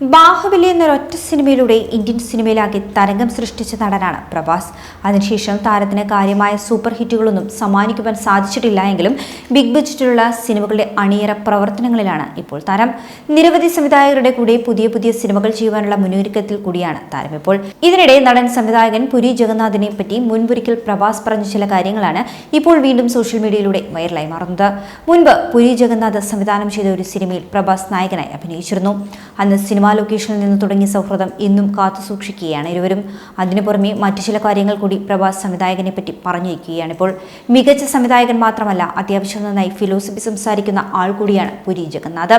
ബാഹുബലി എന്നൊരൊറ്റ സിനിമയിലൂടെ ഇന്ത്യൻ സിനിമയിലാകെ തരംഗം സൃഷ്ടിച്ച നടനാണ് പ്രഭാസ്. അതിനുശേഷം താരത്തിന് കാര്യമായ സൂപ്പർ ഹിറ്റുകളൊന്നും സമ്മാനിക്കുവാൻ സാധിച്ചിട്ടില്ല എങ്കിലും ബിഗ് ബജറ്റിലുള്ള സിനിമകളുടെ അണിയറ പ്രവർത്തനങ്ങളിലാണ് ഇപ്പോൾ താരം. നിരവധി സംവിധായകരുടെ കൂടെ പുതിയ പുതിയ സിനിമകൾ ചെയ്യുവാനുള്ള മുന്നൊരുക്കത്തിൽ കൂടിയാണ് താരം ഇപ്പോൾ. ഇതിനിടെ നടൻ സംവിധായകൻ പുരി ജഗന്നാഥിനെ പറ്റി മുൻപൊരിക്കൽ പ്രഭാസ് പറഞ്ഞ ചില കാര്യങ്ങളാണ് ഇപ്പോൾ വീണ്ടും സോഷ്യൽ മീഡിയയിലൂടെ വൈറലായി മാറുന്നത്. മുൻപ് പുരി ജഗന്നാഥ് സംവിധാനം ചെയ്ത ഒരു സിനിമയിൽ പ്രഭാസ് നായകനായി അഭിനയിച്ചിരുന്നു. അന്ന് സിനിമാ ലൊക്കേഷനിൽ നിന്ന് തുടങ്ങിയ സൗഹൃദം ഇന്നും കാത്തു സൂക്ഷിക്കുകയാണ്. ഇരുവരും അതിനു പുറമെ മറ്റു ചില കാര്യങ്ങൾ കൂടി പ്രഭാസ് സംവിധായകനെ പറ്റി പറഞ്ഞിരിക്കുകയാണ്. ഇപ്പോൾ മികച്ച സംവിധായകൻ മാത്രമല്ല അത്യാവശ്യം നന്നായി ഫിലോസഫി സംസാരിക്കുന്ന ആൾ കൂടിയാണ് പുരി ജഗന്നാഥ്.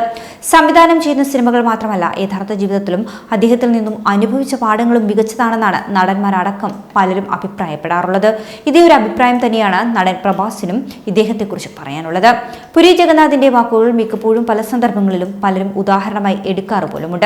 സംവിധാനം ചെയ്യുന്ന സിനിമകൾ മാത്രമല്ല യഥാർത്ഥ ജീവിതത്തിലും അദ്ദേഹത്തിൽ നിന്നും അനുഭവിച്ച പാഠങ്ങളും മികച്ചതാണെന്നാണ് നടന്മാരടക്കം പലരും അഭിപ്രായപ്പെടാറുള്ളത്. ഇതേ ഒരു അഭിപ്രായം തന്നെയാണ് നടൻ പ്രഭാസിനും ഇദ്ദേഹത്തെക്കുറിച്ച് പറയാനുള്ളത്. പുരി ജഗന്നാഥിന്റെ വാക്കുകൾ മിക്കപ്പോഴും പല സന്ദർഭങ്ങളിലും പലരും ഉദാഹരണമായി എടുക്കാറ് പോലുമുണ്ട്.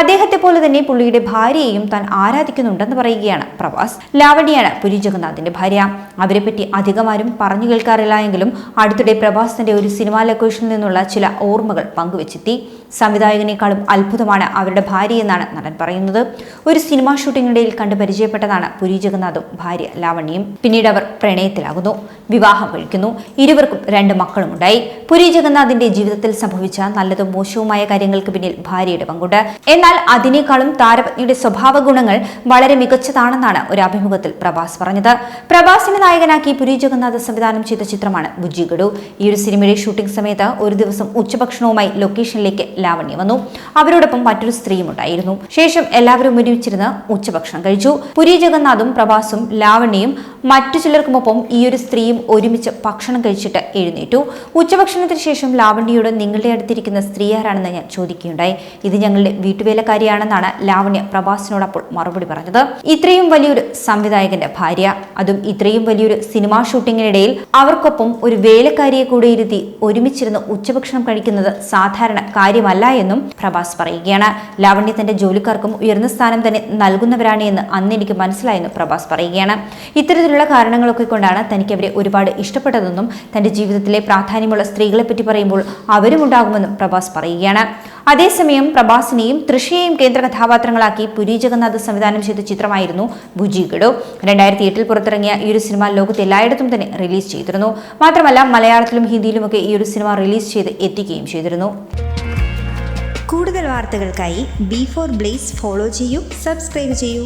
അദ്ദേഹത്തെ പോലെ തന്നെ പുള്ളിയുടെ ഭാര്യയെയും താൻ ആരാധിക്കുന്നുണ്ടെന്ന് പറയുകയാണ് പ്രവാസ്. ലാവണിയാണ് പുരി ജഗന്നാഥിന്റെ ഭാര്യ. അവരെപ്പറ്റി അധികമാരും പറഞ്ഞു കേൾക്കാറില്ല എങ്കിലും അടുത്തിടെ പ്രഭാസിന്റെ ഒരു സിനിമാ ലൊക്കേഷനിൽ നിന്നുള്ള ചില ഓർമ്മകൾ പങ്കുവച്ചെത്തി. സംവിധായകനേക്കാളും അത്ഭുതമാണ് അവരുടെ ഭാര്യയെന്നാണ് നടൻ പറയുന്നത്. ഒരു സിനിമാ ഷൂട്ടിങ്ങിനിടയിൽ കണ്ട് പരിചയപ്പെട്ടതാണ് പുരി ജഗന്നാഥും ഭാര്യ ലാവണ്യയും. പിന്നീട് അവർ പ്രണയത്തിലാകുന്നു. വിവാഹം കഴിക്കുന്നു. ഇരുവർക്കും രണ്ട് മക്കളുമുണ്ടായി. പുരി ജഗന്നാഥിന്റെ ജീവിതത്തിൽ സംഭവിച്ച നല്ലതും മോശവുമായ കാര്യങ്ങൾക്ക് പിന്നിൽ ഭാര്യയുടെ പങ്കുണ്ട്. എന്നാൽ അതിനേക്കാളും താരപത്നിയുടെ സ്വഭാവ ഗുണങ്ങൾ വളരെ മികച്ചതാണെന്നാണ് ഒരു അഭിമുഖത്തിൽ പ്രഭാസ് പറഞ്ഞത്. പ്രഭാസിനെ നായകനാക്കി പുരി ജഗന്നാഥ് സംവിധാനം ചെയ്ത ചിത്രമാണ് ബുജിഗഡു ഈ ഒരു സിനിമയുടെ ഷൂട്ടിംഗ് സമയത്ത് ഒരു ദിവസം ഉച്ചഭക്ഷണവുമായി ലൊക്കേഷനിലേക്ക് ലാവണ്യ വന്നു. അവരോടൊപ്പം മറ്റൊരു സ്ത്രീയും ഉണ്ടായിരുന്നു. ശേഷം എല്ലാവരും ഒരുമിച്ചിരുന്ന് ഉച്ചഭക്ഷണം കഴിച്ചു. പുരി ജഗന്നാഥും പ്രഭാസും ലാവണ്യയും മറ്റു ചിലർക്കുമൊപ്പം ഈ ഒരു സ്ത്രീയും ഒരുമിച്ച് ഭക്ഷണം കഴിച്ചിട്ട് എഴുന്നേറ്റു. ഉച്ചഭക്ഷണത്തിന് ശേഷം ലാവണ്യയോട് നിങ്ങളുടെ അടുത്തിരിക്കുന്ന സ്ത്രീ ആരാണെന്ന് ഞാൻ ചോദിക്കുകയുണ്ടായി. ഇത് ഞങ്ങളുടെ വീട്ടുവേലക്കാരിയാണെന്നാണ് ലാവണ്യ പ്രഭാസിനോട് അപ്പോൾ മറുപടി പറഞ്ഞത്. ഇത്രയും വലിയൊരു സംവിധായകന്റെ ഭാര്യ അതും ഇത്രയും വലിയൊരു സിനിമാ ഷൂട്ടിങ്ങിനിടയിൽ അവർക്കൊപ്പം ഒരു വേലക്കാരിയെ കൂടെ ഇരുത്തി ഒരുമിച്ചിരുന്ന് ഉച്ചഭക്ഷണം കഴിക്കുന്നത് സാധാരണ കാര്യമല്ല എന്നും പ്രഭാസ് പറയുകയാണ്. ലാവണ്യ തന്റെ ജോലിക്കാർക്കും ഉയർന്ന സ്ഥാനം തന്നെ നൽകുന്നവരാണ് എന്ന് അന്ന് എനിക്ക് മനസ്സിലായെന്ന് പ്രഭാസ് പറയുകയാണ്. ഇത്തരത്തിലുള്ള കാരണങ്ങളൊക്കെ കൊണ്ടാണ് തനിക്ക് അവരെ ഒരുപാട് ഇഷ്ടപ്പെട്ടതെന്നും തന്റെ ജീവിതത്തിലെ പ്രാധാന്യമുള്ള സ്ത്രീകളെ പറ്റി പറയുമ്പോൾ അവരും ഉണ്ടാകുമെന്നും പ്രഭാസ് പറയുകയാണ്. അതേസമയം പ്രഭാസിനെയും തൃഷയെയും കേന്ദ്ര കഥാപാത്രങ്ങളാക്കി പുരി ജഗന്നാഥ് സംവിധാനം ചെയ്ത ചിത്രമായിരുന്നു ബുജിഗഡു രണ്ടായിരത്തി എട്ടിൽ പുറത്തിറങ്ങിയ ഈ ഒരു സിനിമ ലോകത്ത് എല്ലായിടത്തും തന്നെ റിലീസ് ചെയ്തിരുന്നു. മാത്രമല്ല മലയാളത്തിലും ഹിന്ദിയിലുമൊക്കെ ഈ ഒരു സിനിമ റിലീസ് ചെയ്ത് എത്തിക്കുകയും ചെയ്തിരുന്നു. കൂടുതൽ വാർത്തകൾക്കായി ബി ഫോർ ബ്ലേസ് ഫോളോ ചെയ്യൂ സബ്സ്ക്രൈബ് ചെയ്യൂ.